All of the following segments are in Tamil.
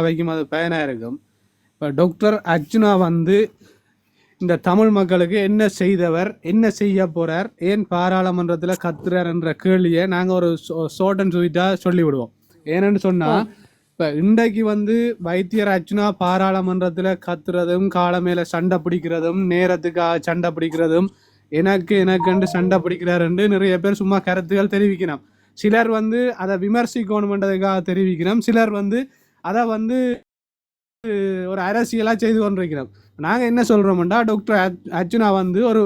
அவைக்கும் அது பயனாக இருக்கும். இப்போ டாக்டர் அர்ஜுனா வந்து இந்த தமிழ் மக்களுக்கு என்ன செய்தவர் என்ன செய்ய போகிறார் ஏன் பாராளுமன்றத்தில் கத்துறார் என்ற கேள்வியை நாங்கள் ஒரு ஷார்ட் அண்ட் ஸ்வீட்டாக சொல்லிவிடுவோம். ஏன்னு சொன்னால் இப்போ இன்றைக்கு வந்து வைத்தியர் அர்ஜுனா பாராளுமன்றத்தில் கத்துறதும் கால மேலே சண்டை பிடிக்கிறதும் நேரத்துக்காக சண்டை பிடிக்கிறதும் எனக்கு எனக்குண்டு சண்டை பிடிக்கிறாருண்டு நிறைய பேர் சும்மா கருத்துக்கள் தெரிவிக்கணும். சிலர் வந்து அதை விமர்சிக்கணுமென்றதுக்காக தெரிவிக்கணும். சிலர் வந்து அதை வந்து ஒரு அரசியலாக செய்து கொண்டிருக்கிறோம். நாங்கள் என்ன சொல்கிறோம்டா டாக்டர் அர்ஜுனா வந்து ஒரு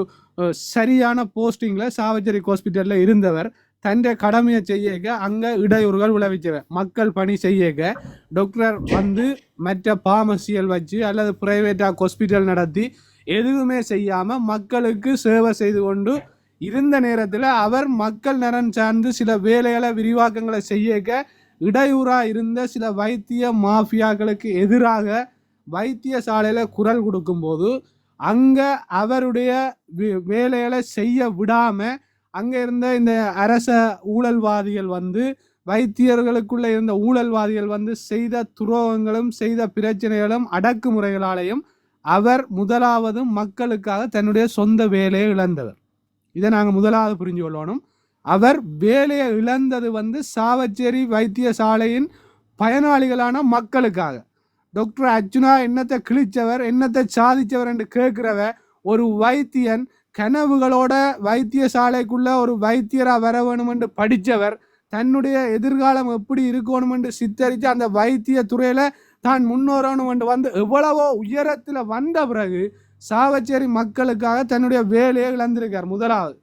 சரியான போஸ்டிங்கில் சாவச்சேரி ஹாஸ்பிட்டலில் இருந்தவர். தன்ற கடமையை செய்யக்க அங்கே இடையூறுகள் விளைவிச்சவர் மக்கள் பணி செய்யக்க டாக்டர் வந்து மற்ற பாமசியல் வச்சு அல்லது பிரைவேட்டாக ஹாஸ்பிட்டல் நடத்தி எதுவுமே செய்யாமல் மக்களுக்கு சேவை செய்து கொண்டு இருந்த நேரத்தில் அவர் மக்கள் நலன் சார்ந்து சில வேலைகளை விரிவாக்கங்களை செய்யக்க இடையூறாக இருந்த சில வைத்திய மாஃபியாக்களுக்கு எதிராக வைத்தியசாலையில் குரல் கொடுக்கும்போது அங்கே அவருடைய வே- வேலைகளை செய்ய விடாமல் அங்கே இருந்த இந்த அரச ஊழல்வாதிகள் வந்து வைத்தியர்களுக்குள்ளே இருந்த ஊழல்வாதிகள் வந்து செய்த துரோகங்களும் செய்த பிரச்சனைகளும் அடக்குமுறைகளாலையும் அவர் முதலாவது மக்களுக்காக தன்னுடைய சொந்த வேலையை இழந்தவர். இதை நாங்கள் முதலாவது புரிஞ்சு கொள்ளணும் அவர் வேலையை இழந்தது வந்து சாவச்சேரி வைத்தியசாலையின் பயனாளிகளான மக்களுக்காக. டாக்டர் அர்ஜுனா என்னத்தை கிழிச்சவர் என்னத்தை சாதிச்சவர் என்று கேட்குறவ ஒரு வைத்தியன் கனவுகளோட வைத்தியசாலைக்குள்ள ஒரு வைத்தியராக வர வேணுமென்று படித்தவர் தன்னுடைய எதிர்காலம் எப்படி இருக்கணுமென்று சித்தரித்து அந்த வைத்திய துறையில் தான் முன்னோறணுமென்று வந்து எவ்வளவோ உயரத்தில் வந்த பிறகு சாவச்சேரி மக்களுக்காக தன்னுடைய வேலையை இழந்திருக்கார். முதலாவது.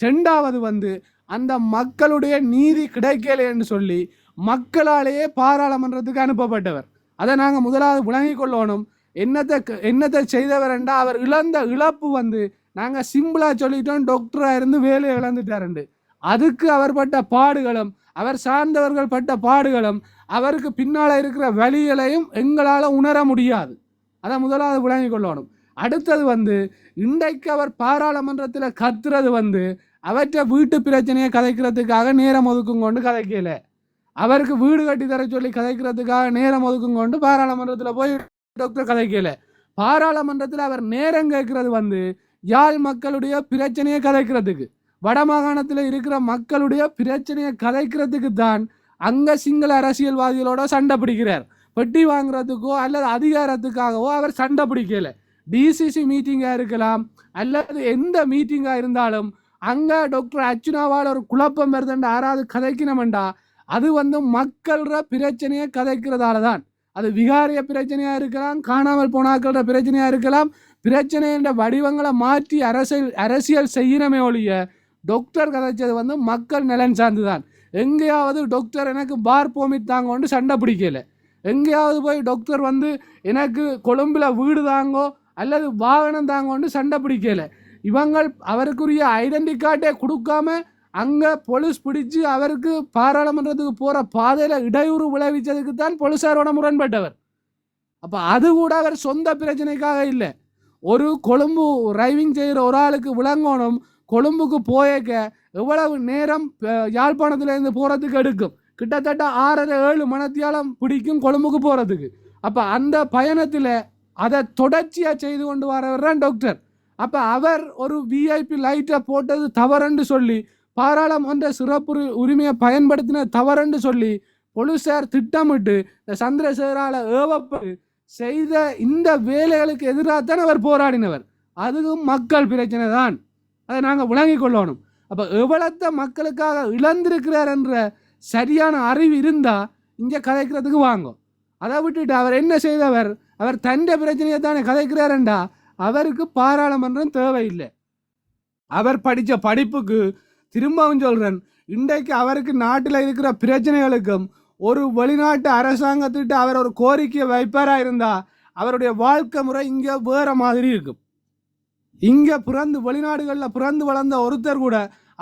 ரெண்டாவது வந்து அந்த மக்களுடைய நீதி கிடைக்கலைன்னு சொல்லி மக்களாலேயே பாராளுமன்றத்துக்கு அனுப்பப்பட்டவர். அதை நாங்கள் முதலாவது விளங்கி கொள்ளணும். என்னத்தை க- என்னத்தை செய்தவர் என்றால் அவர் இழந்த இழப்பு வந்து நாங்கள் சிம்பிளாக சொல்லிட்டோம் டாக்டராக இருந்து வேலையை இழந்துட்டாருண்டு அதுக்கு அவர் பட்ட பாடுகளும் அவர் சார்ந்தவர்கள் பட்ட பாடுகளும் அவருக்கு பின்னால் இருக்கிற வழிகளையும் எங்களால் உணர முடியாது. அதை முதலாவது விளங்கி கொள்ளணும். அடுத்தது வந்து இன்றைக்கு அவர் பாராளுமன்றத்தில் கத்துறது வந்து அவற்றை வீட்டு பிரச்சனையை கதைக்கிறதுக்காக நேரம் ஒதுக்கும் கொண்டு கதைக்கல. அவருக்கு வீடு கட்டி தர சொல்லி கதைக்கிறதுக்காக நேரம் ஒதுக்கும் கொண்டு பாராளுமன்றத்தில் போய் டாக்டர் கதைக்கல. பாராளுமன்றத்தில் அவர் நேரம் கேட்கறது வந்து யாழ் மக்களுடைய பிரச்சனையை கதைக்கிறதுக்கு. வடமாகாணத்தில் இருக்கிற மக்களுடைய பிரச்சனையை கதைக்கிறதுக்கு தான் அங்கே சிங்கள அரசியல்வாதிகளோட சண்டை பிடிக்கிறார். பெட்டி வாங்குறதுக்கோ அல்லது அதிகாரத்துக்காகவோ அவர் சண்டை பிடிக்கல. டிசிசி மீட்டிங்காக இருக்கலாம் அல்லது எந்த மீட்டிங்காக இருந்தாலும் அங்கே டாக்டர் அர்ச்சுனாவால் ஒரு குழப்பம் வருதுன்ற யாராவது கதைக்கணுமெண்டா அது வந்து மக்கள்ற பிரச்சனையை கதைக்கிறதால தான் அது விகாரிய பிரச்சனையாக இருக்கலாம் காணாமல் போனாக்கள்ற பிரச்சனையாக இருக்கலாம். பிரச்சனைன்ற வடிவங்களை மாற்றி அரசியல் அரசியல் செய்யணுமே ஒழிய டாக்டர் கதைச்சது வந்து மக்கள் நலன் சார்ந்து தான் எங்கேயாவது டாக்டர் எனக்கு பார் போமிட் தாங்கன்னு சண்டை பிடிக்கல. எங்கேயாவது போய் டாக்டர் வந்து எனக்கு கொழும்பில் வீடு தாங்கோ அல்லது வாகனம் தாங்கன்னு சண்டை பிடிக்கலை. இவங்கள் அவருக்குரிய ஐடென்டி கார்டே கொடுக்காம அங்கே போலீஸ் பிடிச்சு அவருக்கு பாராளுமன்றத்துக்கு போகிற பாதையில் இடையூறு விளைவிச்சதுக்கு தான் போலீஸாரோட முரண்பட்டவர். அப்போ அது கூட அவர் சொந்த பிரச்சனைக்காக இல்லை. ஒரு கொழும்பு டிரைவிங் செய்கிற ஒரு ஆளுக்கு விளங்கணும் கொழும்புக்கு போயக்க எவ்வளவு நேரம் யாழ்ப்பாணத்துலேருந்து போகிறதுக்கு எடுக்கும். கிட்டத்தட்ட ஆறரை ஏழு மணத்தியாலம் பிடிக்கும் கொழும்புக்கு போகிறதுக்கு அப்போ அந்த பயணத்தில் அதை தொடர்ச்சியாக செய்து கொண்டு வரவர் தான் டாக்டர் அப்போ அவர் ஒரு விஐபி லைட்டை போட்டது தவறுன்னு சொல்லி பாராளுமன்ற சிறப்பு உரிமையை பயன்படுத்தின தவறுன்னு சொல்லி பொலிசார் திட்டமிட்டு இந்த சந்திரசேகரால ஏவப்பட்டு செய்த இந்த வேலைகளுக்கு எதிராக தான் அவர் போராடினவர். அதுவும் மக்கள் பிரச்சனை தான். அதை நாங்கள் விளங்கி கொள்ளணும். அப்போ எவ்வளத்த மக்களுக்காக இழந்திருக்கிறார் என்ற சரியான அறிவு இருந்தால் இங்கே கதைக்கிறதுக்கு வாங்கும் அதை விட்டுட்டு அவர் என்ன செய்தவர்? அவர் தண்ட பிரச்சனையை தானே கதைக்கிறாருண்டா? அவருக்கு பாராளுமன்றம் தேவையில்லை. அவர் படித்த படிப்புக்கு திரும்பவும் சொல்கிறேன் இன்றைக்கு அவருக்கு நாட்டில் இருக்கிற பிரச்சனைகளுக்கும் ஒரு வெளிநாட்டு அரசாங்கத்திட்ட அவர் ஒரு கோரிக்கையை வைப்பாராக இருந்தால் அவருடைய வாழ்க்கை முறை இங்கே வேறு மாதிரி இருக்கும். இங்கே பிறந்து வெளிநாடுகளில் பிறந்து வளர்ந்த ஒருத்தர் கூட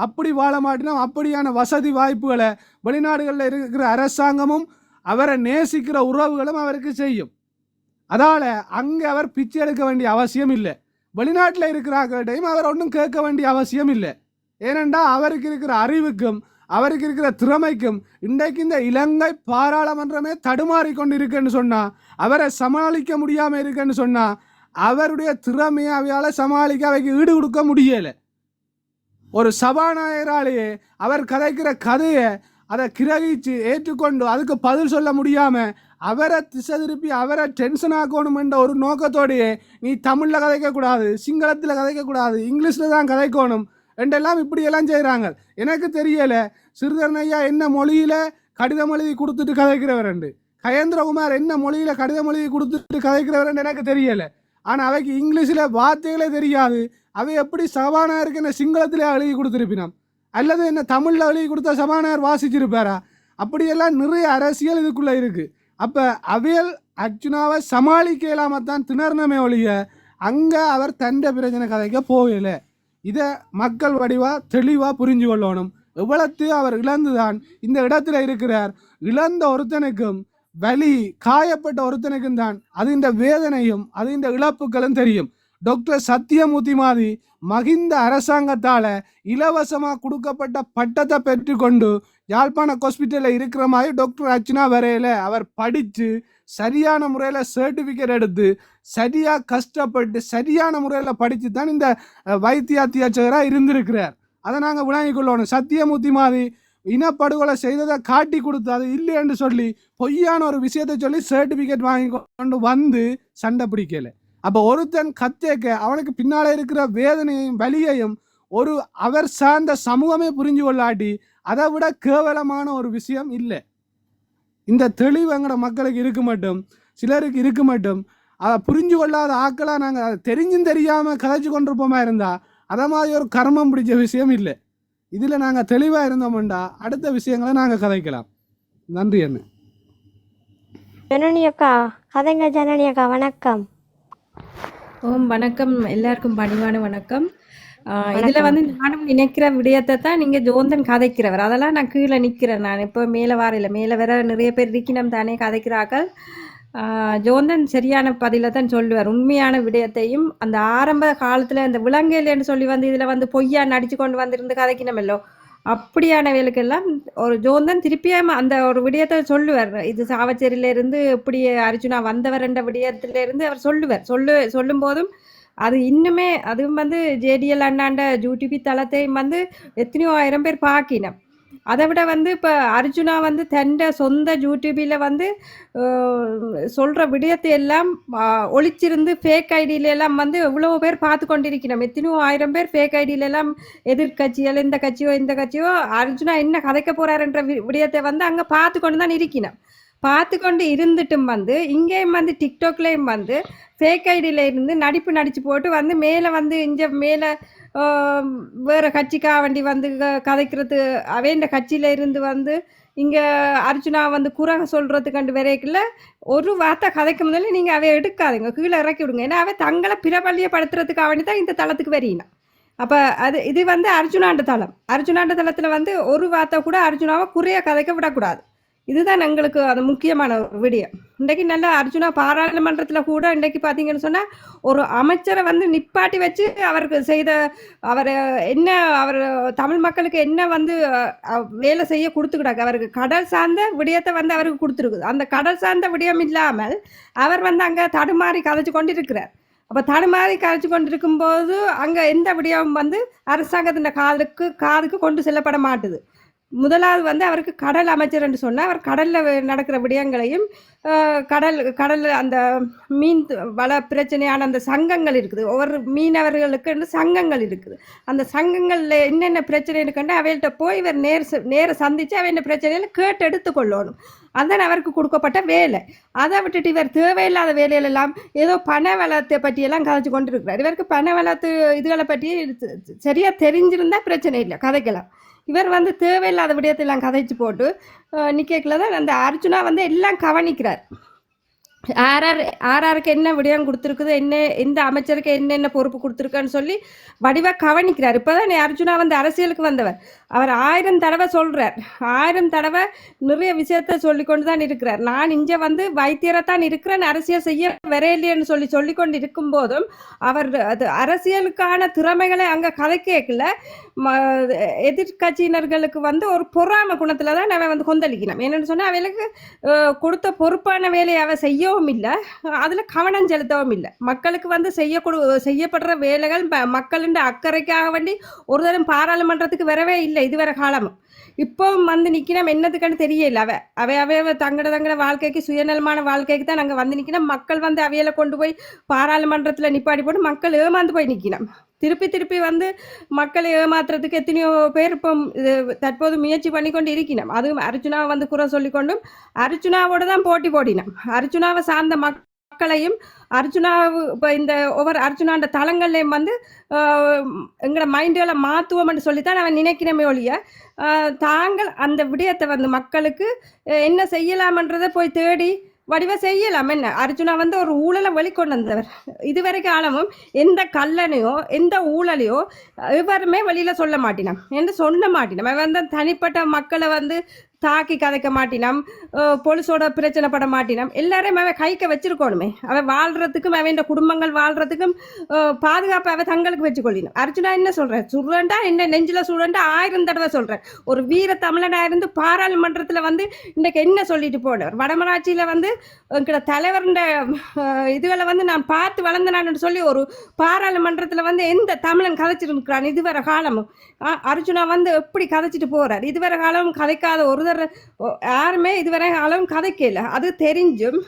அப்படி வாழ மாட்டினா அப்படியான வசதி வாய்ப்புகளை வெளிநாடுகளில் இருக்கிற அரசாங்கமும் அவரை நேசிக்கிற உறவுகளும் அவருக்கு செய்யும். அதால் அங்கே அவர் பிச்சை எடுக்க வேண்டிய அவசியம் இல்லை. வெளிநாட்டில் இருக்கிறார்கள்டையும் அவர் ஒன்றும் கேட்க வேண்டிய அவசியம் இல்லை. ஏனென்றா அவருக்கு இருக்கிற அறிவுக்கும் அவருக்கு இருக்கிற திறமைக்கும் இன்றைக்கு இந்த இலங்கை பாராளுமன்றமே தடுமாறி கொண்டு இருக்குன்னு சொன்னால் அவரை சமாளிக்க முடியாமல் இருக்குன்னு சொன்னால் அவருடைய திறமையை அவையால் சமாளிக்க அவைக்கு ஈடு கொடுக்க முடியலை. ஒரு சபாநாயகராலேயே அவர் கதைக்கிற கதையை அதை கிரகிச்சு ஏற்றுக்கொண்டு அதுக்கு பதில் சொல்ல முடியாமல் அவரை திசை திருப்பி அவரை டென்ஷன் ஆக்கணும் என்ற ஒரு நோக்கத்தோடையே நீ தமிழில் கதைக்கக்கூடாது சிங்களத்தில் கதைக்கக்கூடாது இங்கிலீஷில் தான் கதைக்கணும் என்றெல்லாம் இப்படியெல்லாம் செய்கிறாங்க எனக்கு தெரியலை சிறுதரணையா என்ன மொழியில் கடிதம் எழுதி கொடுத்துட்டு கதைக்கிறவரண்டு கயேந்திரகுமார் என்ன மொழியில் கடிதம் எழுதி கொடுத்துட்டு கதைக்கிறவரண்டு எனக்கு தெரியலை. ஆனால் அவைக்கு இங்கிலீஷில் வார்த்தைகளே தெரியாது. அவை எப்படி சவானாக இருக்குன்னு சிங்களத்தில் எழுதி கொடுத்துருப்பினான் அல்லது என்ன தமிழில் வழி கொடுத்த சபாநாயகர் வாசிச்சிருப்பாரா? அப்படியெல்லாம் நிறைய அரசியல் இதுக்குள்ளே இருக்குது அப்போ அவியல் அர்ஜுனாவை சமாளிக்க இல்லாமல் தான் திணறினமே ஒழிய அங்கே அவர் தண்ட பிரச்சனை கதைக்க போகலை. இதை மக்கள் வடிவாக தெளிவாக புரிஞ்சு கொள்ளணும். எவ்வளத்து அவர் இழந்துதான் இந்த இடத்துல இருக்கிறார். இழந்த ஒருத்தனுக்கும் வலி காயப்பட்ட ஒருத்தனுக்கும் தான் அது இந்த வேதனையும் அது இந்த இழப்புகளும் தெரியும். டாக்டர் சத்தியமூர்த்தி மாதிரி மகிந்த அரசாங்கத்தால் இலவசமாக கொடுக்கப்பட்ட பட்டத்தை பெற்றுக்கொண்டு யாழ்ப்பாண ஹாஸ்பிட்டலில் இருக்கிற மாதிரி டாக்டர் அர்ச்சனா வரையில் அவர் படித்து சரியான முறையில் சர்டிஃபிகேட் எடுத்து சரியாக கஷ்டப்பட்டு சரியான முறையில் படித்து தான் இந்த அஹ், வைத்திய அத்தியாட்சகராக இருந்திருக்கிறார். அதை நாங்கள் விளங்கிக் கொள்ளணும். சத்தியமூர்த்தி மாதிரி இனப்படுகொலை செய்ததை காட்டி கொடுத்து அது இல்லைன்னு சொல்லி பொய்யான ஒரு விஷயத்தை சொல்லி சர்டிஃபிகேட் வாங்கி கொண்டு வந்து சண்டை பிடிக்கலை. அப்போ ஒருத்தன் கத்தேக்க அவனுக்கு பின்னால் இருக்கிற வேதனையும் வலியையும் ஒரு அவர் சார்ந்த சமூகமே புரிஞ்சு கொள்ளாட்டி அதை விட கேவலமான ஒரு விஷயம் இல்லை. இந்த தெளிவு எங்களோட மக்களுக்கு இருக்க மட்டும் சிலருக்கு இருக்க மட்டும் அதை புரிஞ்சு கொள்ளாத ஆக்களாக நாங்கள் அதை தெரிஞ்சும் தெரியாமல் கதைச்சு கொண்டிருப்போமா இருந்தால் அதை மாதிரி ஒரு கர்மம் பிடிச்ச விஷயம் இல்லை. இதில் நாங்கள் தெளிவாக இருந்தோம்டா அடுத்த விஷயங்களை நாங்கள் கதைக்கலாம். நன்றி என்ன ஜனனி அக்கா கதைங்க ஜனனி அக்கா வணக்கம். ஓம் வணக்கம். எல்லாருக்கும் பணிவான வணக்கம். இதுல வந்து நானும் நினைக்கிற விடயத்தை தான் நீங்க ஜோந்தன் கதைக்கிறவர். அதெல்லாம் நான் கீழே நிக்கிறேன் நான். இப்போ மேலே வாரையில மேலே வேற நிறைய பேர் இருக்கணும் தானே கதைக்கிறார்கள். ஆஹ் ஜோந்தன் சரியான பதில தான் சொல்லுவார். உண்மையான விடயத்தையும் அந்த ஆரம்ப காலத்துல இந்த விலங்கையிலன்னு சொல்லி வந்து இதுல வந்து பொய்யா நடிச்சு கொண்டு வந்திருந்து கதைக்கணுமல்லோ? அப்படியான ஒரு ஒரு தான் திருப்பியும் அந்த ஒரு விடயத்தை சொல்லுவார். இது சாவச்சேரியில இருந்து இப்படி அர்ஜுனா வந்தவர் என்ற விடயத்தில இருந்து அவர் சொல்லுவார். சொல்லு சொல்லும் போதும் அது இன்னுமே அதுவும் வந்து ஜேடிஎல் அண்ணாண்ட ஜூடிபி தளத்தையும் வந்து எத்தனையோ ஆயிரம் பேர் பார்க்கினோம். அதை விட வந்து இப்போ அர்ஜுனா வந்து தண்ட சொந்த யூடியூபில் வந்து சொல்கிற விடயத்தை எல்லாம் ஒழிச்சிருந்து ஃபேக் ஐடியில எல்லாம் வந்து எவ்வளோ பேர் பார்த்து கொண்டிருக்கிறோம். எத்தனையோ ஆயிரம் பேர் ஃபேக் ஐடியில எல்லாம் எதிர்கட்சிகள் இந்த கட்சியோ இந்த கட்சியோ அர்ஜுனா என்ன கதைக்க போகிறாருன்ற வி- விடயத்தை வந்து அங்கே பார்த்து கொண்டு தான் இருக்கணும் பார்த்து கொண்டு இருந்துட்டும் வந்து இங்கேயும் வந்து டிக்டாக்லேயும் வந்து ஃபேக் ஐடியில் இருந்து நடிப்பு நடிச்சு போட்டு வந்து மேலே வந்து இங்கே மேலே வேறு கட்சிக்கா வண்டி வந்து கதைக்கிறது அவேண்ட கட்சியில இருந்து வந்து இங்கே அர்ஜுனா வந்து குறை சொல்கிறதுக்கண்டு கண்டு ஒரு வார்த்தை கதைக்க முதல்ல நீங்கள் அவை எடுக்காதுங்க. கீழே இறக்கி விடுங்க. ஏன்னா அவை தங்களை பிரபல்யப்படுத்துறதுக்காக வேண்டி தான் இந்த தளத்துக்கு வரீனா. அப்போ அது இது வந்து அர்ஜுனாண்ட தளம். அர்ஜுனாண்ட தளத்தில் வந்து ஒரு வார்த்தை கூட அர்ஜுனாவை குறைய கதைக்க விடக்கூடாது. இதுதான் எங்களுக்கு அது முக்கியமான ஒரு விடயம். இன்றைக்கு நல்லா அர்ஜுனா பாராளுமன்றத்தில் கூட இன்றைக்கு பார்த்தீங்கன்னு சொன்னால் ஒரு அமைச்சரை வந்து நிப்பாட்டி வச்சு அவருக்கு செய்த அவர் என்ன அவர் தமிழ் மக்களுக்கு என்ன வந்து வேலை செய்ய கொடுத்துக்கிட்டாங்க. அவருக்கு கடல் சார்ந்த விடயத்தை வந்து அவருக்கு கொடுத்துருக்குது. அந்த கடல் சார்ந்த விடயம் இல்லாமல் அவர் வந்து அங்கே தடுமாறி கதைச்சு கொண்டு இருக்கிறார் அப்போ தடுமாறி கதைச்சு கொண்டு இருக்கும்போது அங்கே எந்த விடயம் வந்து அரசாங்கத்தின் காதுக்கு காதுக்கு கொண்டு செல்லப்பட மாட்டுது. முதலாவது வந்து அவருக்கு கடல் அமைச்சர் என்று சொன்னால் அவர் கடலில் நடக்கிற விடயங்களையும் கடல் கடல் அந்த மீன் வள பிரச்சனையான அந்த சங்கங்கள் இருக்குது. ஒவ்வொரு மீனவர்களுக்கு சங்கங்கள் இருக்குது. அந்த சங்கங்களில் என்னென்ன பிரச்சனை இருக்குன்னு அவைகிட்ட போய் இவர் நேர் நேர சந்தித்து அவை என்ன பிரச்சனைன்னு கேட்டு எடுத்துக்கொள்ளணும் அதுதான் அவருக்கு கொடுக்கப்பட்ட வேலை. அதை விட்டுட்டு இவர் தேவையில்லாத வேலையிலெல்லாம் ஏதோ பண வளத்தை பற்றியெல்லாம் கதைச்சு கொண்டு இருக்கிறார் இவருக்கு பண வளத்து இதுகளை பற்றி சரியாக தெரிஞ்சிருந்தால் பிரச்சனை இல்லை கதைக்கலாம் இவர் வந்து தேவையில்லாத விடயத்தெல்லாம் கதைச்சு போட்டு நிற்கல தான் அந்த அர்ஜுனா வந்து எல்லாம் கவனிக்கிறார். ஆர்ஆர் ஆர்ஆருக்கு என்ன விடயம் கொடுத்துருக்குது என்ன எந்த அமைச்சருக்கு என்னென்ன பொறுப்பு கொடுத்துருக்கான்னு சொல்லி வடிவாக கவனிக்கிறார். இப்போதான் அர்ஜுனா வந்து அரசியலுக்கு வந்தவர். அவர் ஆயிரம் தடவை சொல்கிறார் ஆயிரம் தடவை நிறைய விஷயத்த சொல்லிக்கொண்டு தான் இருக்கிறார். நான் இங்கே வந்து வைத்தியரை தான் இருக்கிறேன் அரசியல் செய்ய வரையிலேன்னு சொல்லி சொல்லிக்கொண்டு இருக்கும் இருக்கும்போதும் அவர் அது அரசியலுக்கான திறமைகளை அங்கே கதை கேட்கல. எதிர்கட்சியினர்களுக்கு வந்து ஒரு பொறாம குணத்துல தான் அவன் வந்து கொந்தளிக்கணும். என்னன்னு சொன்னா அவளுக்கு கொடுத்த பொறுப்பான வேலையை அவள் செய்யவும் இல்லை. அதுல கவனம் செலுத்தவும் இல்லை. மக்களுக்கு வந்து செய்ய செய்யப்படுற வேலைகள் ம- மக்களின் அக்கறைக்காக வேண்டி ஒரு தரம் பாராளுமன்றத்துக்கு வரவே இல்லை இதுவரை காலமும். இப்போ வந்து நிக்கணும். என்னதுக்குன்னு தெரியல அவ. அவை அவைய தங்கட தங்கட வாழ்க்கைக்கு சுயநலமான வாழ்க்கைக்கு தான் நாங்க வந்து நிக்கணும். மக்கள் வந்து அவையில கொண்டு போய் பாராளுமன்றத்துல நிப்பாடி போட்டு மக்கள் ஏமாந்து போய் நிக்கணும். திருப்பி திருப்பி வந்து மக்களை ஏமாத்துறதுக்கு எத்தனையோ பேர் இப்போ இது தற்போது முயற்சி பண்ணி கொண்டு இருக்கினோம் அதுவும் அர்ஜுனாவை வந்து குறை சொல்லிக்கொண்டும் அர்ஜுனாவோட தான் போட்டி போடினோம். அர்ஜுனாவை சார்ந்த மக்களையும் அர்ஜுனா இப்போ இந்த ஒவ்வொரு அர்ஜுனாண்ட தளங்கள்லையும் வந்து ஆஹ், எங்களோட மைண்டுகளை மாற்றுவோம்னு சொல்லித்தான் அவன் நினைக்கிறமே ஒழிய தாங்கள் அந்த விடயத்தை வந்து மக்களுக்கு என்ன செய்யலாமன்றதை போய் தேடி வடிவ செய்யலாம். என்ன? அர்ஜுனா வந்து ஒரு ஊழலை வெளிக்கொண்டு வந்தவர் இதுவரைக்கும் ஆழமும் எந்த கல்லனையோ எந்த ஊழலையோ எவருமே வெளியில சொல்ல மாட்டினான். என்று சொல்ல மாட்டினான். அவன் வந்து தனிப்பட்ட மக்களை வந்து தாக்கி கதைக்க மாட்டினம் பொலிசோட பிரச்சனை பட மாட்டினம். எல்லாரையும் அவன் கைக்க வச்சிருக்கணுமே. அவன் வாழ்றதுக்கும் அவன் குடும்பங்கள் வாழ்றதுக்கும் அஹ், பாதுகாப்பு அவன் தங்களுக்கு வச்சு கொள்ளினான் அர்ஜுனா என்ன சொல்றேன் சுடுறேன்டா என்ன நெஞ்சில சுடுறேன்டா ஆயிரம் தடவை சொல்றேன் ஒரு வீர தமிழனா இருந்து பாராளுமன்றத்துல வந்து இன்னைக்கு என்ன சொல்லிட்டு போனவர் வடமராட்சியில வந்து எங்கட தலைவருடைய இதுகளை வந்து நான் பார்த்து வளர்ந்தனான்னு சொல்லி ஒரு பாராளுமன்றத்துல வந்து எந்த தமிழன் கதைச்சிருக்கிறான்? இதுவரை காலமும். அர்ஜுனா வந்து எப்படி கதைச்சிட்டு போறார்? இதுவரை காலமும் கதைக்காத ஒரு ஓ, யாருமே இதுவரை காலமும் கதைக்கல. அது தெரிஞ்சும்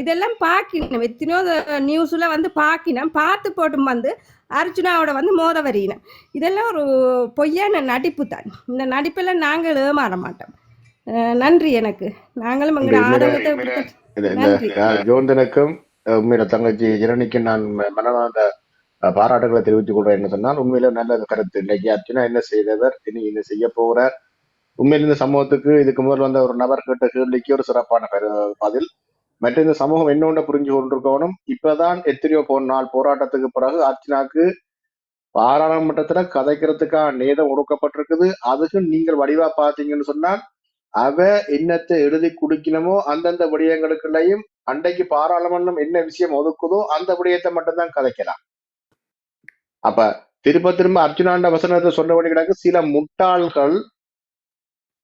இதெல்லாம் பார்க்கணும் எத்தனையோ நியூஸ்ல வந்து பார்க்கினோம். பார்த்து போட்டும் வந்து அர்ஜுனாவோட வந்து மோத வரியினம் இதெல்லாம் ஒரு பொய்யான நடிப்பு தான். இந்த நடிப்பெல்லாம் நாங்கள் ஏமாற மாட்டோம். நன்றி எனக்கு. நாங்களும் எங்களோட ஜோந்தனுக்கும் உண்மையில தங்கச்சி ஜனனிக்கும் நான் மனமார்ந்த பாராட்டுகளை தெரிவித்துக் கொள்றேன் என்ன சொன்னால் உண்மையில நல்ல கருத்து. இன்னைக்கு அர்ஜுனா என்ன செய்தவர்? இனி என்ன செய்ய போறார் உண்மையில் இந்த சமூகத்துக்கு இதுக்கு முதல் வந்த ஒரு நபர் கேட்ட கேள்விக்கு ஒரு சிறப்பான பதில். மற்ற இந்த சமூகம் என்னொன்று புரிஞ்சு கொண்டிருக்கணும்? இப்பதான் எத்தனையோ போ நாள் போராட்டத்துக்கு பிறகு அர்ச்சனாக்கு பாராளுமன்றத்துல கதைக்கிறதுக்கான நேதம் ஒடுக்கப்பட்டிருக்குது. அதுக்கு நீங்கள் வடிவா பாத்தீங்கன்னு சொன்னால் அவ என்னத்தை எழுதி குடிக்கணுமோ அந்தந்த விடயங்களுக்குள்ளேயும் அன்றைக்கு பாராளுமன்றம் என்ன விஷயம் ஒதுக்குதோ அந்த விடயத்தை மட்டும்தான் கதைக்கலாம். அப்ப திரும்ப திரும்ப அர்ஜுனாண்ட வசனத்தை சொன்னபடி கிடக்கு சில முட்டாள்கள்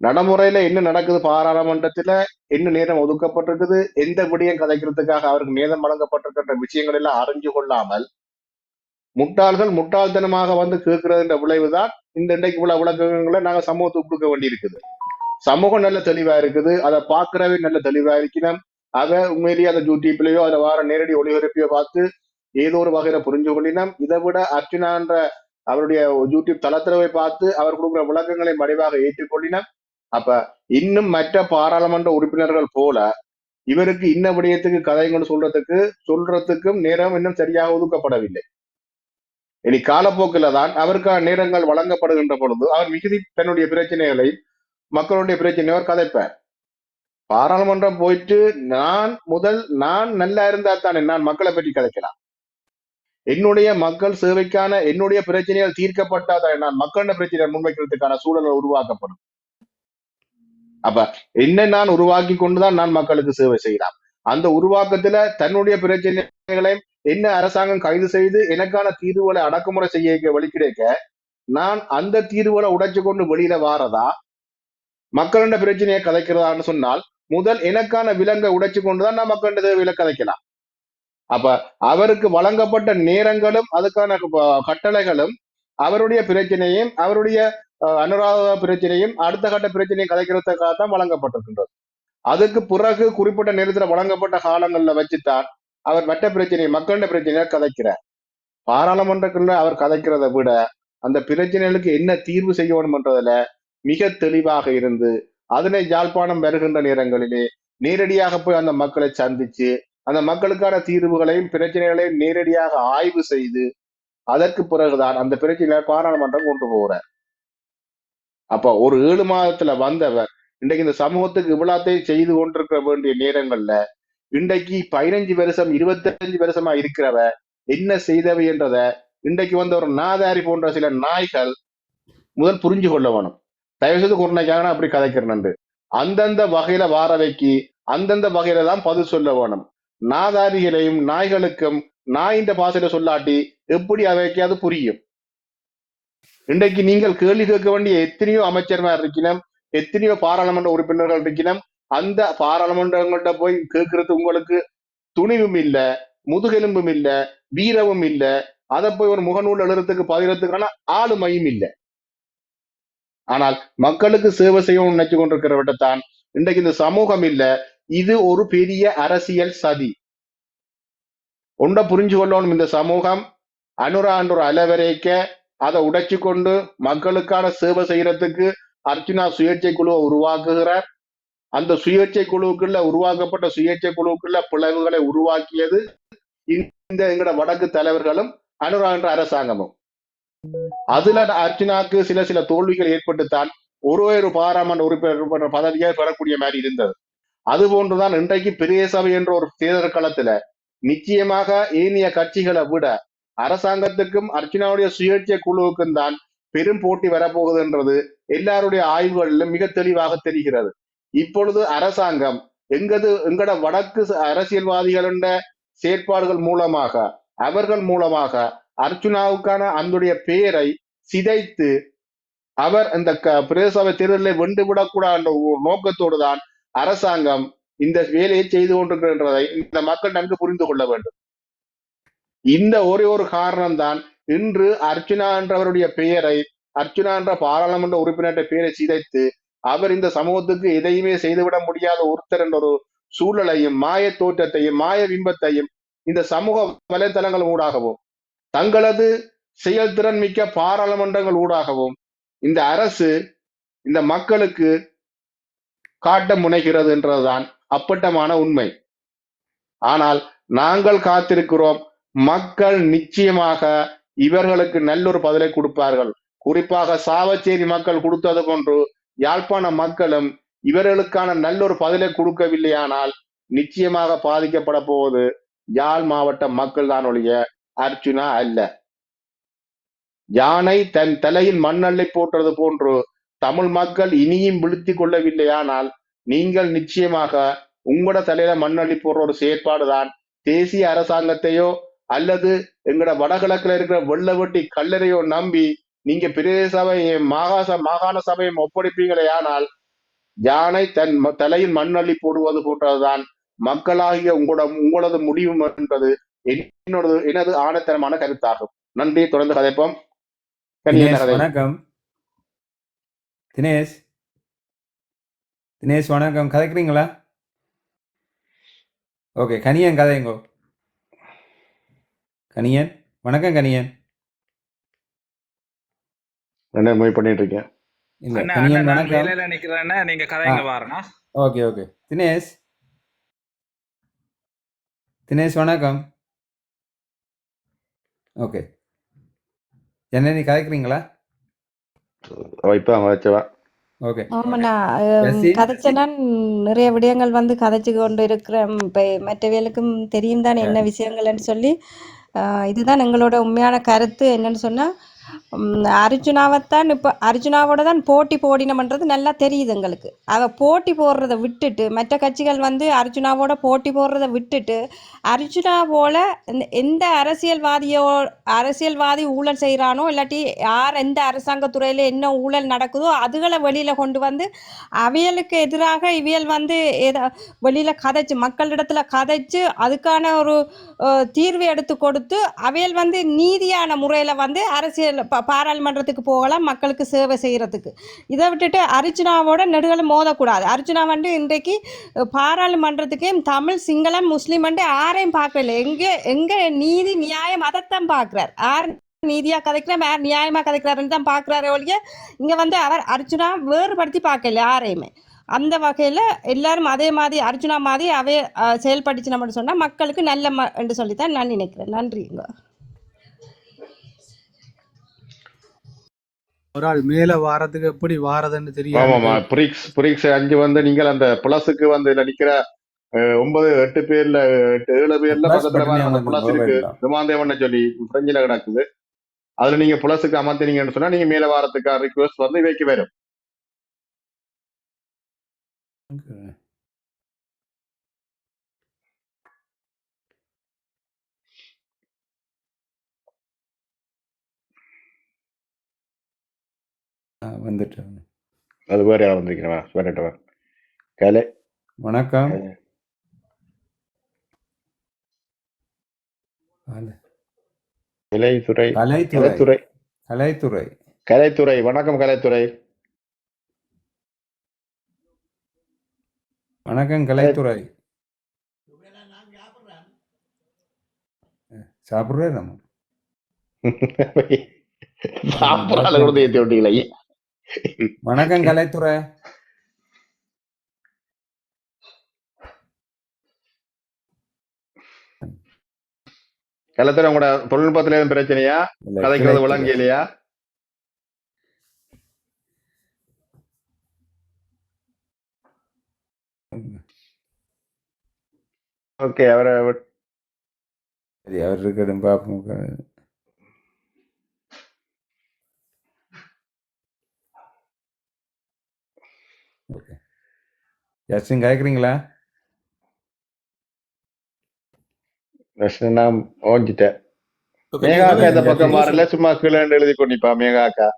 நடைமுறையில என்ன நடக்குது? பாராளுமன்றத்துல என்ன நேரம் ஒதுக்கப்பட்டிருக்குது? எந்த விடயம் கதைக்கிறதுக்காக அவருக்கு நேரம் வழங்கப்பட்டிருக்கின்ற விஷயங்கள் எல்லாம் அறிஞ்சு கொள்ளாமல் முட்டாள்கள் முட்டாள்தனமாக வந்து கேட்கிறதுன்ற விளைவுதான் இந்த இன்றைக்கு உள்ள விளக்கங்களை நாங்க சமூகத்துக்கு கொடுக்க வேண்டியிருக்குது. சமூகம் நல்ல தெளிவா இருக்குது. அதை பாக்குறவே நல்ல தெளிவா இருக்கணும். அதை உண்மையிலேயே அந்த யூடியூப்லயோ அதை வார நேரடி ஒளிபரப்பையோ பார்த்து ஏதோ ஒரு வகையில புரிஞ்சு கொள்ளினோம். இதை விட அர்ச்சனான்ற அவருடைய யூடியூப் தளத்துல பார்த்து அவர் கொடுக்குற விளக்கங்களை மறைவாக ஏற்றுக்கொள்ளினோம். அப்ப இன்னும் மற்ற பாராளுமன்ற உறுப்பினர்கள் போல இவருக்கு இன்ன விடயத்துக்கு கதைங்கன்னு சொல்றதுக்கு சொல்றதுக்கும் நேரம் இன்னும் சரியாக ஒதுக்கப்படவில்லை. இனி காலப்போக்கில தான் அவருக்கான நேரங்கள் வழங்கப்படுகின்ற பொழுது அவர் மிகுதி தன்னுடைய பிரச்சனைகளை மக்களுடைய பிரச்சனையை அவர் கதைப்பார். பாராளுமன்றம் போயிட்டு நான் முதல் நான் நல்லா இருந்தா தானே நான் மக்களை பற்றி கதைக்கலாம். என்னுடைய மக்கள் சேவைக்கான என்னுடைய பிரச்சனைகள் தீர்க்கப்பட்டாதான் நான் மக்களின் பிரச்சனையை முன்வைக்கிறதுக்கான சூழல் உருவாக்கப்படும். அப்ப என்ன நான் உருவாக்கி கொண்டுதான் நான் மக்களுக்கு சேவை செய்யலாம். அந்த உருவாக்கத்துல தன்னுடைய பிரச்சனைகளையும் என்ன அரசாங்கம் கைது செய்து எனக்கான தீர்வுகளை அடக்குமுறை செய்ய வழி கிடைக்க நான் அந்த தீர்வுகளை உடைச்சு கொண்டு வெளியில வாரதா? மக்களோட பிரச்சனையை கதைக்கிறதான்னு சொன்னால் முதல் எனக்கான விலங்கை உடைச்சு கொண்டுதான் நான் மக்களோட தேவையில கதைக்கலாம். அப்ப அவருக்கு வழங்கப்பட்ட நேரங்களும் அதுக்கான கட்டளைகளும் அவருடைய பிரச்சனையும் அவருடைய அனுராத பிரச்சனையும் அடுத்த கட்ட பிரச்சனையும் கதைக்கிறதுக்காக தான் வழங்கப்பட்டிருக்கின்றது. அதுக்கு பிறகு குறிப்பிட்ட நேரத்தில் வழங்கப்பட்ட காலங்கள்ல வச்சுத்தான் அவர் மற்ற பிரச்சனையை மக்களிட பிரச்சனையை கதைக்கிறார். பாராளுமன்றக்குள்ள அவர் கதைக்கிறதை விட அந்த பிரச்சனைகளுக்கு என்ன தீர்வு செய்யணும்ன்றதுல மிக தெளிவாக இருந்து அதனை யாழ்ப்பாணம் வருகின்ற நேரங்களிலே நேரடியாக போய் அந்த மக்களை சந்திச்சு அந்த மக்களுக்கான தீர்வுகளையும் பிரச்சனைகளையும் நேரடியாக ஆய்வு செய்து அதற்கு பிறகுதான் அந்த பிரச்சனையை பாராளுமன்றம் கொண்டு போகிறார். அப்ப ஒரு ஏழு மாதத்துல வந்தவர் இன்றைக்கு இந்த சமூகத்துக்கு இவ்வளத்தையும் செய்து கொண்டிருக்க வேண்டிய நேரங்கள்ல இன்றைக்கு பதினஞ்சு வருஷம் இருபத்தஞ்சு வருஷமா இருக்கிறவ என்ன செய்தவை என்றத இன்றைக்கு வந்த ஒரு நாதாரி போன்ற சில நாய்கள் முதல் புரிஞ்சு கொள்ள வேணும். தயவு செய்து குருணைக்காக அப்படி கதைக்கிறேன் அந்தந்த வகையில வாரவைக்கு அந்தந்த வகையில தான் பதில் சொல்ல வேணும். நாதாரிகளையும் நாய்களுக்கும் நாயின்ற பாசையில சொல்லாட்டி எப்படி அவைக்கு அது புரியும். இன்றைக்கு நீங்கள் கேள்வி கேட்க வேண்டிய எத்தனையோ அமைச்சர்மார் இருக்கணும் எத்தனையோ பாராளுமன்ற உறுப்பினர்கள் இருக்கணும் அந்த பாராளுமன்றங்கள்ட்ட போய் கேட்கறது உங்களுக்கு துணிவும் இல்ல முதுகெலும்பும் இல்ல வீரமும் இல்ல அதை போய் ஒரு முகநூல் எழுதுறதுக்கு பதிகிறதுக்கான ஆளுமையும் இல்லை. ஆனால் மக்களுக்கு சேவை செய்யணும்னு நினைச்சு கொண்டிருக்கிறவட்டத்தான் இன்றைக்கு இந்த சமூகம் இல்ல இது ஒரு பெரிய அரசியல் சதி. ஒன்றை புரிஞ்சு கொள்ளணும் இந்த சமூகம். அனுராண்டு ஒரு அதை உடைச்சு கொண்டு மக்களுக்கான சேவை செய்யறதுக்கு அர்ச்சுனா சுயேட்சை குழுவை உருவாக்குகிறார். அந்த சுயேட்சை குழுவுக்குள்ள உருவாக்கப்பட்ட சுயேட்சை குழுவுக்குள்ள பிளவுகளை உருவாக்கியது இந்த எங்கட வடக்கு தலைவர்களும் அனுரா என்ற அரசாங்கமும். அதுல அர்ச்சனாக்கு சில சில தோல்விகள் ஏற்பட்டுத்தான் ஒரு ஒரு பாராளுமன்ற உறுப்பினர் பதவியை பெறக்கூடிய மாதிரி இருந்தது. அது போன்றுதான் இன்றைக்கு பெரிய சபை என்ற ஒரு தேர்தல் களத்துல நிச்சயமாக ஏனைய கட்சிகளை விட அரசாங்கத்துக்கும் அர்ச்சனாவுடைய சுயேட்சை குழுவுக்கும் தான் பெரும் போட்டி வரப்போகுதுன்றது எல்லாருடைய ஆய்வுகளிலும் மிக தெளிவாக தெரிகிறது. இப்பொழுது அரசாங்கம் எங்கது எங்கட வடக்கு அரசியல்வாதிகளின் செயற்பாடுகள் மூலமாக அவர்கள் மூலமாக அர்ச்சுனாவுக்கான அந்துடைய பெயரை சிதைத்து அவர் இந்த க- தேர்தலில் வென்று விடக்கூடாது என்ற நோக்கத்தோடு தான் அரசாங்கம் இந்த வேலையை செய்து கொண்டிருக்கின்றதை இந்த மக்கள் நன்கு புரிந்து கொள்ள வேண்டும். இந்த ஒரே ஒரு காரணம் தான் இன்று அர்ச்சுனா என்றவருடைய பெயரை அர்ச்சுனா என்ற பாராளுமன்ற உறுப்பினருடைய பெயரை சிதைத்து அவர் இந்த சமூகத்துக்கு எதையுமே செய்துவிட முடியாத ஒருத்தர் என்ற ஒரு சூழலையும் மாய தோற்றத்தையும் மாய பிம்பத்தையும் இந்த சமூக வலைத்தளங்கள் ஊடாகவும் தங்களது செயல்திறன் மிக்க பாராளுமன்றங்கள் ஊடாகவும் இந்த அரசு இந்த மக்களுக்கு காட்ட முனைகிறது என்றதுதான் அப்பட்டமான உண்மை. ஆனால் நாங்கள் காத்திருக்கிறோம். மக்கள் நிச்சயமாக இவர்களுக்கு நல்லொரு பதிலை கொடுப்பார்கள். குறிப்பாக சாவச்சேரி மக்கள் கொடுத்தது போன்று யாழ்ப்பாண மக்களும் இவர்களுக்கான நல்லொரு பதிலை கொடுக்கவில்லையானால் நிச்சயமாக பாதிக்கப்பட போவது யாழ் மாவட்ட மக்கள் தான் ஒழிய அர்ச்சுனா அல்ல. யானை தன் தலையில் மண்ணள்ளை போட்டது போன்று தமிழ் மக்கள் இனியும் விழுத்தி கொள்ளவில்லையானால் நீங்கள் நிச்சயமாக உங்களோட தலையில மண்ணள்ளி போடுற ஒரு செயற்பாடுதான் தேசிய அரசாங்கத்தையோ அல்லது எங்கட வடகிழக்குல இருக்கிற வெள்ள வெட்டி கல்லறையோ நம்பி நீங்க பிரதேச சபை மாகாச மாகாண சபையும் ஒப்படைப்பீங்களே ஆனால் யானை தன் தலையில் மண்ணள்ளி போடுவது போன்றதுதான் மக்களாகிய உங்களோட உங்களது முடிவு என்பது என்னோட எனது ஆணைத்தனமான கருத்தாகும். நன்றி தொடர்ந்து கதைப்போம். வணக்கம். தினேஷ். தினேஷ் வணக்கம். கதைக்கிறீங்களா? ஓகே கனியன் கதைங்கோ. கனியன். வணக்கம் கனியன். என்ன மூவி பண்ணிட்டு இருக்கேன் இல்ல அண்ணா அண்ணா கனியன் நான் வணக்கம். வேலையில நிக்கிறேன்னா நீங்க கதைங்க பாருங்க ஓகே ஓகே. தினேஷ். தினேஷ் வணக்கம். ஓகே. கதைக்கிறீங்களா? இப்ப அவன் வச்சவா ஓகே. ஆமாண்ணா ஜெஸ்ஸி கதைச்சேன்னா நிறைய விடயங்கள் வந்து கதைச்சு கொண்டு இருக்கிற இப்போ மற்றவைகளுக்கும் தெரியும் தானே என்ன விஷயங்கள்னு சொல்லி. இதுதான் எங்களோட உண்மையான கருத்து. என்னன்னு சொன்னா அர்ஜுனாவைத்தான் இப்போ அர்ஜுனாவோட தான் போட்டி போடினம்ன்றது நல்லா தெரியுது எங்களுக்கு. அவ போட்டி போடுறத விட்டுட்டு மற்ற கட்சிகள் வந்து அர்ஜுனாவோட போட்டி போடுறத விட்டுட்டு அர்ஜுனா போல இந்த- எந்த அரசியல்வாதியோ அரசியல்வாதி ஊழல் செய்கிறானோ இல்லாட்டி யார் எந்த அரசாங்க துறையில் என்ன ஊழல் நடக்குதோ அதுகளை வெளியில் கொண்டு வந்து அவியலுக்கு எதிராக இவியல் வந்து ஏதோ வெளியில் கதைச்சு மக்களிடத்துல கதைச்சு அதுக்கான ஒரு தீர்வு எடுத்து கொடுத்து அவியல் வந்து நீதியான முறையில் வந்து அரசியல் ப- பாராளுமன்றத்துக்கு போகலாம் மக்களுக்கு சேவை செய்கிறதுக்கு இதை விட்டுட்டு அர்ஜுனாவோட நெடுகளை மோதக்கூடாது. அர்ஜுனா வந்து இன்றைக்கு பாராளுமன்றத்துக்கே தமிழ் சிங்களம் முஸ்லீம் வந்து யாரையும் பார்க்கல எங்கே எங்கே நீதி நியாயம் அதைத்தான் பார்க்குறார். யார் நீதியா கதைக்கிறார் யார் நியாயமா கதைக்கிறாருன்னு தான் பார்க்கிறாரே ஒழிய இங்க வந்து அவர் அர்ஜுனா வேறுபடுத்தி பார்க்கல யாரையுமே. அந்த வகையில எல்லாரும் அதே மாதிரி அர்ஜுனா மாதிரி அவே அஹ், செயல்பட்டுச்சு நம்ம சொன்னா மக்களுக்கு நல்ல ம என்று சொல்லித்தான் நான் நினைக்கிறேன். நன்றிங்க. ஒரு ஆள் மேல வாரத்துக்கு எப்படி வாரதுன்னு ஆமாமா தெரியாது பிரிக்ஸ் பிரிக்ஸ் அஞ்சு வந்து நீங்கள் அந்த பிளஸுக்கு வந்து இதுல நிக்கிற ஒன்பது எட்டு பேர்ல எட்டு ஏழு பேர்ல ப்ளஸ் பக்கத்துல பிளஸ் இருக்கு வேண்டாம். விமாந்தேவன்னு சொல்லி பிரெஞ்சில கிடக்குது. அதுல நீங்க பிளஸுக்கு அமர்த்தினீங்கன்னு சொன்னா நீங்க மேல வாரத்துக்கு ரிக்வஸ்ட் வந்து இவைக்கு வரும். வந்துட்டேன். அது வேற யாரும் வந்திருக்கிறவா வேறட்டவா கலை வணக்கம். கலைத்துறை. கலைத்துறை. கலைத்துறை. கலைத்துறை. வணக்கம் கலைத்துறை. வணக்கம் கலைத்துறை. சாப்பிட்றே நம்ம. சாப்பிடாத கூட ஏற்றி விட்டீங்களா. வணக்கம் கலைத்துறை. கலைத்துறை உங்களோட தொழில்நுட்பத்துல எதுவும் பிரச்சனையா? கதைக்கிறது. விளங்கலையா ஓகே அவரை சரி அவர் இருக்கட்டும் பார்ப்போம் ஓகே ஜஸ்டின் கேட்குறீங்களா நான் ஓஞ்சிட்டேன் மேகாக்கா இந்த பக்கம் மாறல சும்மா கீழே எழுதி கொண்டிப்பா மேகாக்கா.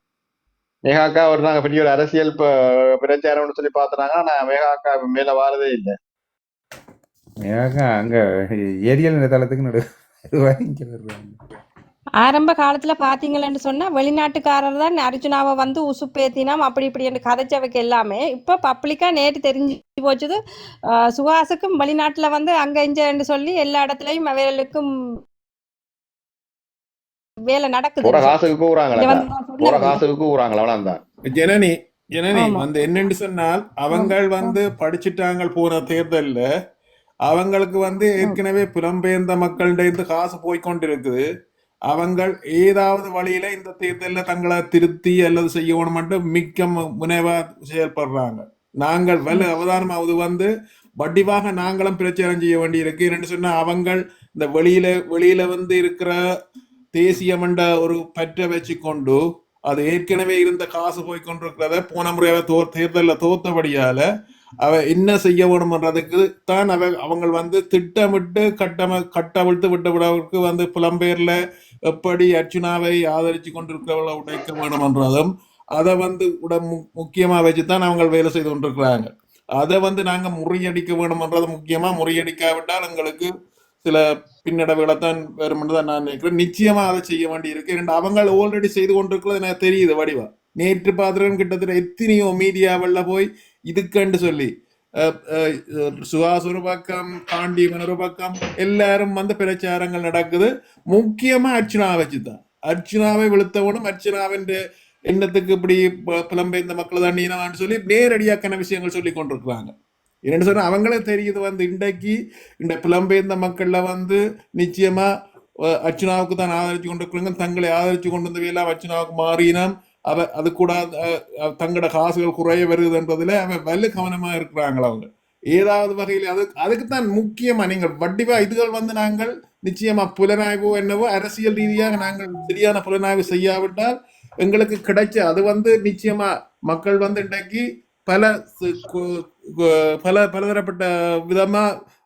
மேகாக்கா ஒரு நாங்க பெரிய ஒரு அரசியல் பிரச்சாரம்னு சொல்லி பாத்துனாங்க நான் மேகாக்கா மேல வாரதே இல்லை. ஏங்க அங்கே ஏரியல் தளத்துக்கு நடு இங்கே வருவாங்க ஆரம்ப காலத்துல பாத்தீங்களேன்னு சொன்னா வெளிநாட்டுக்காரர் தான் அர்ஜுனாவை வந்து உசுப்பேத்தினாம் அப்படி இப்படி கதைச்சவைக்கு எல்லாமே. இப்ப பப்ளிக்கா நேற்று தெரிஞ்சு போச்சுது ஆஹ் சுஹாசுக்கும் வெளிநாட்டுல வந்து அங்க இஞ்சன்னு சொல்லி எல்லா இடத்துலயும் அவைகளுக்கும் வேலை நடக்குது. இங்க ஜனனி ஜனனி. வந்து என்னன்னு சொன்னால் அவங்கள் வந்து படிச்சுட்டாங்க போன தேர்தல்ல. அவங்களுக்கு வந்து ஏற்கனவே புலம்பெயர்ந்த மக்கள்கிட்ட இருந்து காசு போய்க்கொண்டிருக்குது அவங்கள் ஏதாவது வழியில இந்த தேர்தல்ல தங்களை திருத்தி அல்லது செய்யணும் மட்டும் மிக்க முனைவா செயல்படுறாங்க. நாங்கள் வலு அவதானமாவது வந்து வடிவாக நாங்களும் பிரச்சாரம் செய்ய வேண்டியிருக்கு. என்னன்னு சொன்னா அவங்கள் இந்த வெளியில வெளியில வந்து இருக்கிற தேசியம் என்ற ஒரு பற்றை வச்சு கொண்டு அது ஏற்கனவே இருந்த காசு போய் கொண்டிருக்கிறத போன முறையாக தோ தேர்தலில் தோத்தபடியால அவ என்ன செய்ய வேணும்ன்றதுக்கு தான் அவ அவங்க வந்து திட்டமிட்டு கட்டம கட்டவிழ்த்து விட்டவிடவுக்கு வந்து புலம்பெயர்ல எப்படி அர்ச்சுனாவை ஆதரிச்சு கொண்டிருக்கிறவளை உடைக்க வேணும்ன்றதும் அதை வந்து உட மு- முக்கியமா வச்சு தான் அவங்க வேலை செய்து கொண்டிருக்கிறாங்க. அதை வந்து நாங்க முறியடிக்க வேணும்ன்றது முக்கியமா முறியடிக்காவிட்டால் எங்களுக்கு சில பின்னடைவுகளை தான் வரும் தான் நான் நினைக்கிறேன். நிச்சயமா அதை செய்ய வேண்டி இருக்கு ரெண்டு அவங்க ஆல்ரெடி செய்து கொண்டிருக்கிறது எனக்கு தெரியுது வடிவா. நேற்று பாத்திரம் கிட்டத்தட்ட எத்தனையோ மீடியாவில் போய் இதுக்கண்டு சொல்லி அஹ், சுஹாஸ் ஒரு பக்கம் காண்டியவன் ஒரு பக்கம் எல்லாரும் வந்து பிரச்சாரங்கள் நடக்குது. முக்கியமா அர்ச்சனா வச்சுதான். அர்ச்சனாவை வெளுத்தவனும் அர்ச்சனாவின் எண்ணத்துக்கு இப்படி புலம்பெயர்ந்த மக்கள் தான் நீனவான்னு சொல்லி நேரடியாக்கான விஷயங்கள் சொல்லி கொண்டிருக்கிறாங்க. என்னென்னு சொன்னா அவங்களே தெரியுது வந்து இன்றைக்கு இந்த புலம்பெயர்ந்த மக்கள்ல வந்து நிச்சயமா அர்ச்சனாவுக்கு தான் ஆதரிச்சு கொண்டிருக்கிறாங்க. தங்களை ஆதரிச்சு கொண்டு வந்து எல்லாம் அர்ச்சனாவுக்கு மாறினம் அவ அது கூடாது தங்களோட காசுகள் குறைய வருதுன்றதுல அவ வலு கவனமா இருக்கிறாங்க அவங்க. ஏதாவது வகையில் அது அதுக்குத்தான் முக்கியமா நீங்கள் வட்டிவா இதுகள் வந்து நாங்கள் நிச்சயமா புலனாய்வோ என்னவோ அரசியல் ரீதியாக நாங்கள் சரியான புலனாய்வு செய்யாவிட்டால் எங்களுக்கு கிடைச்ச அது வந்து நிச்சயமா மக்கள் வந்து இன்றைக்கு பல பல பலதரப்பட்ட விதமா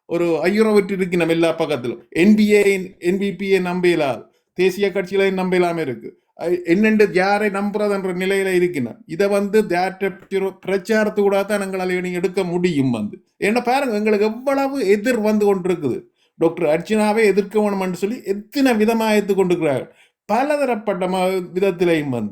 ஒரு ஐயுறவிட்டு இருக்கணும் எல்லா பக்கத்திலும். என்பிஏ என்பிபியை நம்பலால் தேசிய கட்சிகளை நம்பலாம இருக்கு. என்னென்று யாரை நம்புறதுன்ற நிலையில இருக்கணும் இதை வந்து பிரச்சாரத்து கூட தான் எங்களால் இனி எடுக்க முடியும் வந்து. ஏன்னா பாருங்க எங்களுக்கு எவ்வளவு எதிர் வந்து கொண்டிருக்குது. டாக்டர் அர்ச்சனாவை எதிர்க்க வேணும்னு சொல்லி எத்தனை விதமாக எடுத்து கொண்டிருக்கிறார்கள் பலதரப்பட்ட ம- விதத்திலையும் வந்து.